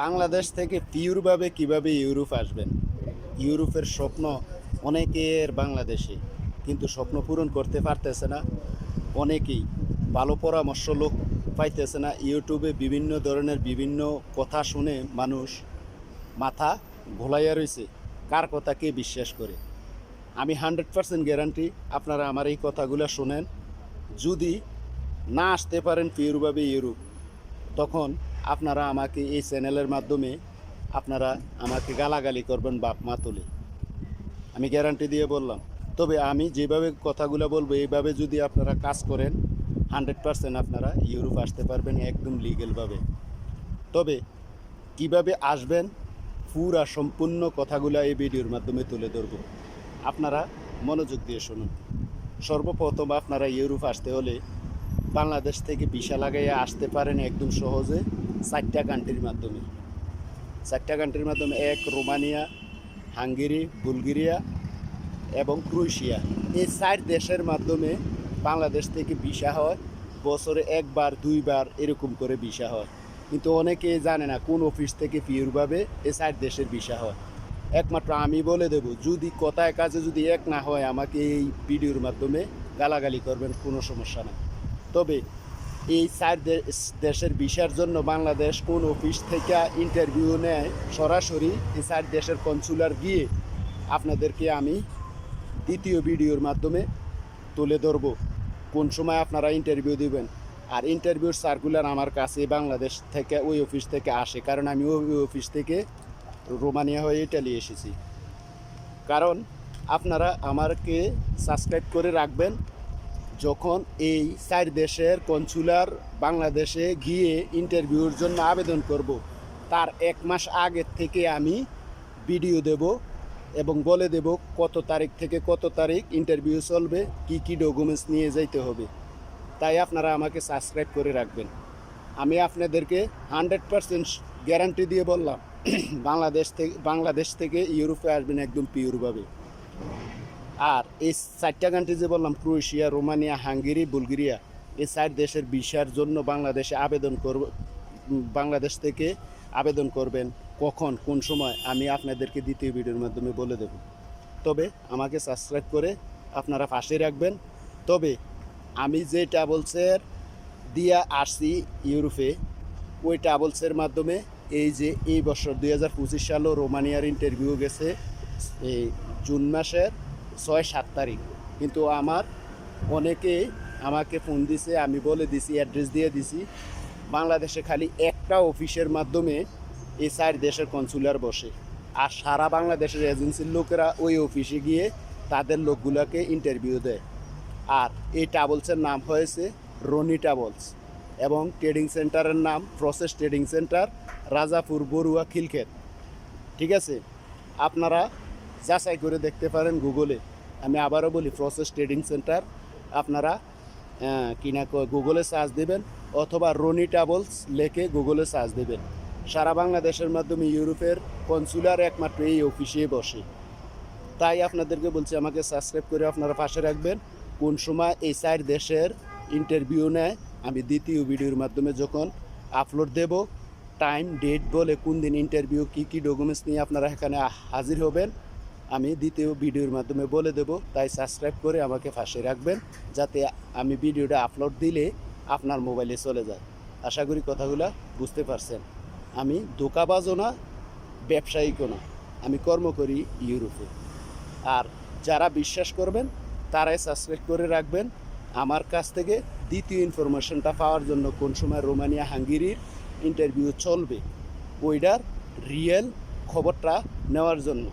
বাংলাদেশ থেকে পিওরভাবে কীভাবে ইউরোপ আসবেন ইউরোপের স্বপ্ন অনেকের বাংলাদেশে, কিন্তু স্বপ্ন পূরণ করতে পারতেছে না। অনেকেই ভালো পরামর্শ লোক পাইতেছে না। ইউটিউবে বিভিন্ন ধরনের বিভিন্ন কথা শুনে মানুষ মাথা ভোলাইয়া রয়েছে কার কথা কে বিশ্বাস করে? আমি হান্ড্রেড পার্সেন্ট গ্যারান্টি আপনারা আমার এই কথাগুলো শোনেন। যদি না আসতে পারেন পিওরভাবে ইউরোপ, তখন আপনারা আমাকে এই চ্যানেলের মাধ্যমে আপনারা আমাকে গালাগালি করবেন বাপ মা তুলে। আমি গ্যারান্টি দিয়ে বললাম। তবে আমি যেভাবে কথাগুলো বলব, এইভাবে যদি আপনারা কাজ করেন হান্ড্রেড পারসেন্ট আপনারা ইউরোপ আসতে পারবেন একদম লিগেলভাবে তবে কীভাবে আসবেন, পুরা সম্পূর্ণ কথাগুলো এই ভিডিওর মাধ্যমে তুলে ধরবো। আপনারা মনোযোগ দিয়ে শুনুন। সর্বপ্রথম আপনারা ইউরোপ আসতে হলে বাংলাদেশ থেকে ভিসা লাগাইয়া আসতে পারেন একদম সহজে চারটা কান্ট্রির মাধ্যমে। চারটা কান্ট্রির মাধ্যমে এক রোমানিয়া, হাঙ্গেরি, বুলগেরিয়া এবং ক্রোয়েশিয়া। এই চার দেশের মাধ্যমে বাংলাদেশ থেকে ভিসা হয়, বছরে একবার, দুইবার এরকম করে ভিসা হয়। কিন্তু অনেকে জানে না কোন অফিস থেকে পিওরভাবে এই চার দেশের ভিসা হয়। একমাত্র আমি বলে দেব, যদি কথায় কাজে যদি এক না হয়, আমাকে এই ভিডিওর মাধ্যমে গালাগালি করবেন, কোনো সমস্যা নেই। তবে এই চার দেশের ভিসার জন্য বাংলাদেশ কোন অফিস থেকে ইন্টারভিউ নেয়? সরাসরি এই চার দেশের কনসুলার গিয়ে আপনাদেরকে আমি দ্বিতীয় ভিডিওর মাধ্যমে তুলে ধরবো। কোন সময় আপনারা ইন্টারভিউ দেবেন? আর ইন্টারভিউর সার্কুলার আমার কাছে বাংলাদেশ থেকে, ওই অফিস থেকে আসে। কারণ আমি ওই অফিস থেকে রোমানিয়া হয়ে ইটালি এসেছি। কারণ আপনারা আমাকে সাবস্ক্রাইব করে রাখবেন। যখন এই চার দেশের কনসুলার বাংলাদেশে গিয়ে ইন্টারভিউর জন্য আবেদন করব, তার এক মাস আগের থেকে আমি ভিডিও দেব এবং বলে দেব কত তারিখ থেকে কত তারিখ ইন্টারভিউ চলবে, কি কি ডকুমেন্টস নিয়ে যাইতে হবে। তাই আপনারা আমাকে সাবস্ক্রাইব করে রাখবেন। আমি আপনাদেরকে হান্ড্রেড পারসেন্ট গ্যারান্টি দিয়ে বললাম, বাংলাদেশ থেকে বাংলাদেশ থেকে ইউরোপে আসবেন একদম পিওরভাবে আর এই চারটা কান্ট্রি যে বললাম, ক্রোয়েশিয়া, রোমানিয়া, হাঙ্গেরি, বুলগেরিয়া, এই চার দেশের ভিসার জন্য বাংলাদেশে আবেদন করব বাংলাদেশ থেকে আবেদন করবেন। কখন, কোন সময়, আমি আপনাদেরকে দ্বিতীয় ভিডিওর মাধ্যমে বলে দেব। তবে আমাকে সাবস্ক্রাইব করে আপনারা পাশে রাখবেন। তবে আমি যে ট্রাভেলসের দিয়া আসছি ইউরোপে, ওই ট্রাভেলসের মাধ্যমে এই যে এই বছর দুই হাজার পঁচিশ সালও রোমানিয়ার ইন্টারভিউ গেছে, এই জুন মাসের ছয়, সাত তারিখ। কিন্তু আমার অনেকে আমাকে ফোন দিছে, আমি বলে দিছি অ্যাড্রেস দিয়ে দিছি। বাংলাদেশে খালি একটা অফিসের মাধ্যমে এই চার দেশের কনসুলার বসে। আর সারা বাংলাদেশের এজেন্সির লোকেরা ওই অফিসে গিয়ে তাদের লোকগুলোকে ইন্টারভিউ দেয়। আর এই ট্রাভেলসের নাম হয়েছে রনি ট্রাভেলস এবং ট্রেডিং সেন্টারের নাম process trading centre Rajapur Barua Khilkhet ঠিক আছে? আপনারা যাচাই করে দেখতে পারেন গুগলে আমি আবারও বলি প্রসেস ট্রেডিং সেন্টার আপনারা কিনা গুগলে সার্চ দেবেন, অথবা রনি ট্রাভেলস লেখে গুগলে সার্চ দেবেন। সারা বাংলাদেশের মাধ্যমে ইউরোপের কনসুলার একমাত্র এই অফিসে বসে। তাই আপনাদেরকে বলছি, আমাকে সাবস্ক্রাইব করে আপনারা পাশে রাখবেন। কোন সময় এই চার দেশের ইন্টারভিউ নেয়, আমি দ্বিতীয় ভিডিওর মাধ্যমে যখন আপলোড দেব টাইম ডেট বলে কোন দিন ইন্টারভিউ কী কী ডকুমেন্টস নিয়ে আপনারা এখানে হাজির হবেন আমি দ্বিতীয় ভিডিওর মাধ্যমে বলে দেব, তাই সাবস্ক্রাইব করে আমাকে পাশে রাখবেন, যাতে আমি ভিডিওটা আপলোড দিলে আপনার মোবাইলে চলে যায়। আশা করি কথাগুলো বুঝতে পারছেন। আমি দোকাবাজও না, ব্যবসায়িকও না। আমি কর্ম করি ইউরোপে। আর যারা বিশ্বাস করবেন, তারাই সাবস্ক্রাইব করে রাখবেন। আমার কাছ থেকে দ্বিতীয় ইনফরমেশনটা পাওয়ার জন্য কোন সময় রোমানিয়া হাঙ্গেরির ইন্টারভিউ চলবে, ওইটার রিয়েল খবরটা নেওয়ার জন্য।